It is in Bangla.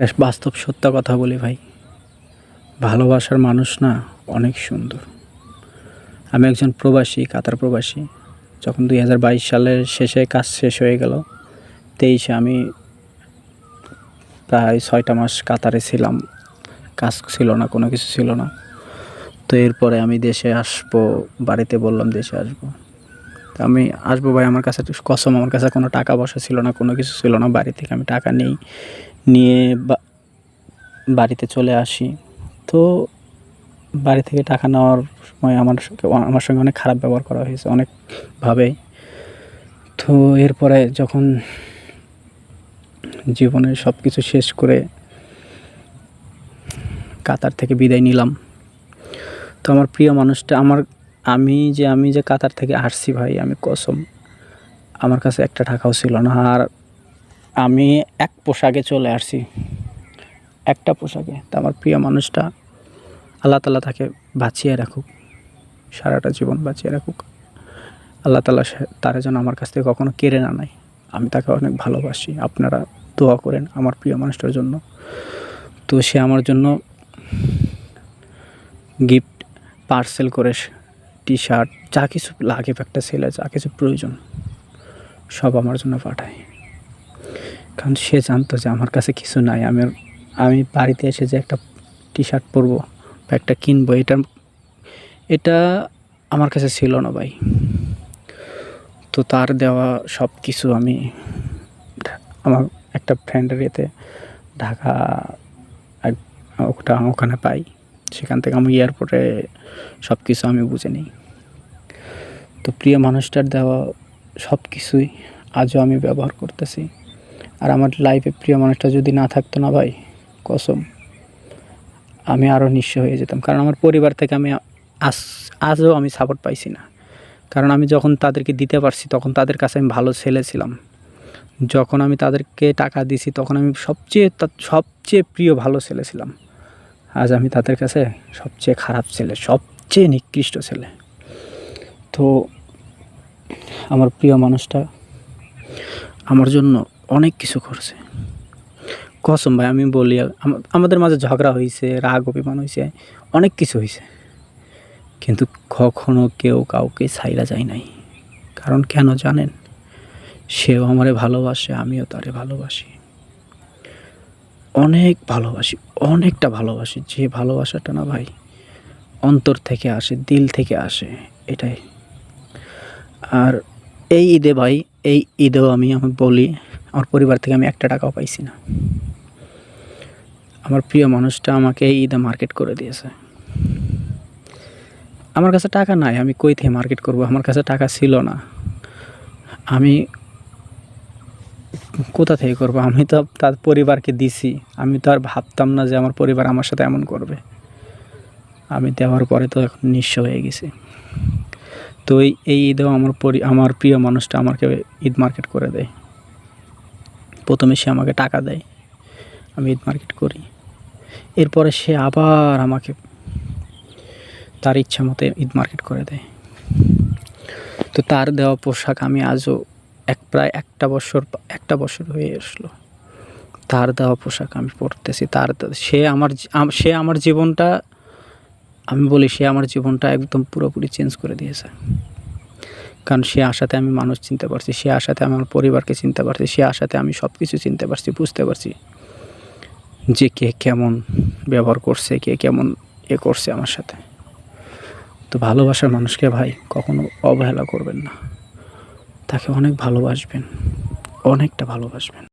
একটা বাস্তব সত্য কথা বলি ভাই। ভালোবাসার মানুষ না অনেক সুন্দর। আমি একজন প্রবাসী, কাতার প্রবাসী। যখন দুই হাজার বাইশ সালের শেষে কাজ শেষ হয়ে গেল, তেইশে আমি প্রায় ছয়টা মাস কাতারে ছিলাম। কাজ ছিল না, কোনো কিছু ছিল না। তো এরপরে আমি দেশে আসব, বাড়িতে বললাম দেশে আসব। তো আমি আসব ভাই, আমার কাছে কসম, আমার কাছে কোনো টাকা পয়সা ছিল না, কোনো কিছু ছিল না, বাড়ি থেকে আমি টাকা নেই। নিয়ে বাড়িতে চলে আসি। তো বাড়ি থেকে টাকা নেওয়ার সময় আমার সঙ্গে- আমার সঙ্গে অনেক খারাপ ব্যবহার করা হয়েছে অনেকভাবেই। তো এরপরে যখন জীবনের সব কিছু শেষ করে কাতার থেকে বিদায় নিলাম। তো আমার প্রিয় মানুষটা, আমার, আমি যে আমি যে কাতার থেকে আসছি ভাই, আমি কসম, আমার কাছে একটা টাকাও ছিল না। আর আমি এক পোশাকে চলে আসছি। একটা পোশাকে। তা আমার প্রিয় মানুষটা আল্লাহ তালা তাকে বাঁচিয়ে রাখুক। সারাটা জীবন বাঁচিয়ে রাখুক। আল্লাহ তালা তারা যেন আমার কাছ থেকে কখনো কেড়ে না নেয়। আমি তাকে অনেক ভালোবাসি। আপনারা দোয়া করেন আমার প্রিয় মানুষটার জন্য। তো সে আমার জন্য গিফট পার্সেল করে টি শার্ট যা কিছু লাগে একটা ছেলে যা কিছু প্রয়োজন, সব আমার জন্য পাঠায়। কারণ সে জানতো যে আমার কাছে কিছু নাই, আমি আমি বাড়িতে এসে যে একটা টি শার্ট পরবো বা একটা কিনবো, এটা এটা আমার কাছে ছিল না ভাই। তো তার দেওয়া সব কিছু আমি আমার একটা ফ্রেন্ডের এতে ঢাকা ওটা ওখানে পাই। সেখান থেকে আমি এয়ারপোর্টে সব কিছু আমি বুঝে নিই। তো প্রিয় মানুষটার দেওয়া সব কিছুই আজও আমি ব্যবহার করতেছি। আর আমার লাইফে প্রিয় মানুষটা যদি না থাকতো না ভাই, কসম। আমি আরও নিঃস্ব হয়ে যেতাম। কারণ আমার পরিবার থেকে আমি আজ আজও আমি সাপোর্ট পাইছি না। কারণ আমি যখন তাদেরকে দিতে পারছি, তখন তাদের কাছে আমি ভালো ছেলে ছিলাম। যখন আমি তাদেরকে টাকা দিছি, তখন আমি সবচেয়ে সবচেয়ে প্রিয়, ভালো ছেলে ছিলাম। আজ আমি তাদের কাছে সবচেয়ে খারাপ ছেলে, সবচেয়ে নিকৃষ্ট ছেলে। তো আমার প্রিয় মানুষটা, আমার জন্য অনেক কিছু করছে। কসম ভাই, আমি বলি আমাদের মাঝে ঝগড়া হয়েছে রাগ, অভিমান হয়েছে অনেক কিছু হয়েছে কিন্তু কখনো কেউ কাউকে ছাইরা যায় নাই। কারণ কেন জানেন? সেও আমারে ভালোবাসে, আমিও তারে ভালোবাসি। অনেক ভালোবাসি, অনেকটা ভালোবাসি। যে ভালোবাসাটা না ভাই, অন্তর থেকে আসে, দিল থেকে আসে, এটাই। আর এই ঈদে ভাই, এই ঈদেও আমি আমি বলি আমার পরিবার থেকে আমি একটা টাকাও পাইছি না। আমার প্রিয় মানুষটা আমাকে এই ঈদে মার্কেট করে দিয়েছে। আমার কাছে টাকা নাই, আমি কই থেকে মার্কেট করব? আমার কাছে টাকা ছিল না। আমি কোথা থেকে করব? আমি তো তার পরিবারকে দিছি। আমি তো আর ভাবতাম না যে আমার পরিবার আমার সাথে এমন করবে। আমি দেওয়ার পরে তো এখন নিঃস্ব হয়ে গেছি। তো এই ঈদেও আমার পরি, আমার প্রিয় মানুষটা আমাকে ঈদ মার্কেট করে দেয়। প্রথমে সে আমাকে টাকা দেয়। আমি ঈদ মার্কেট করি। এরপরে সে আবার আমাকে তার ইচ্ছা মতো ঈদ মার্কেট করে দেয়। তো তার দেওয়া পোশাক আমি আজও এক প্রায় একটা বছর একটা বছর হয়ে আসলো। তার দেওয়া পোশাক আমি পরতেছি। তার সে আমার সে আমার জীবনটা, আমি বলি সে আমার জীবনটা একদম পুরোপুরি চেঞ্জ করে দিয়েছে। কারণ সে আশাতে আমি মানুষ চিনতে পারছি, সে আশাতে আমার পরিবারকে চিনতে পারছি, সে আশাতে আমি সব কিছু চিনতে পারছি, বুঝতে পারছি যে কে কেমন ব্যবহার করছে, কে কেমন এ করছে আমার সাথে। তো ভালোবাসার মানুষকে ভাই কখনো অবহেলা করবেন না। তাকে অনেক ভালোবাসবেন, অনেকটা ভালোবাসবেন।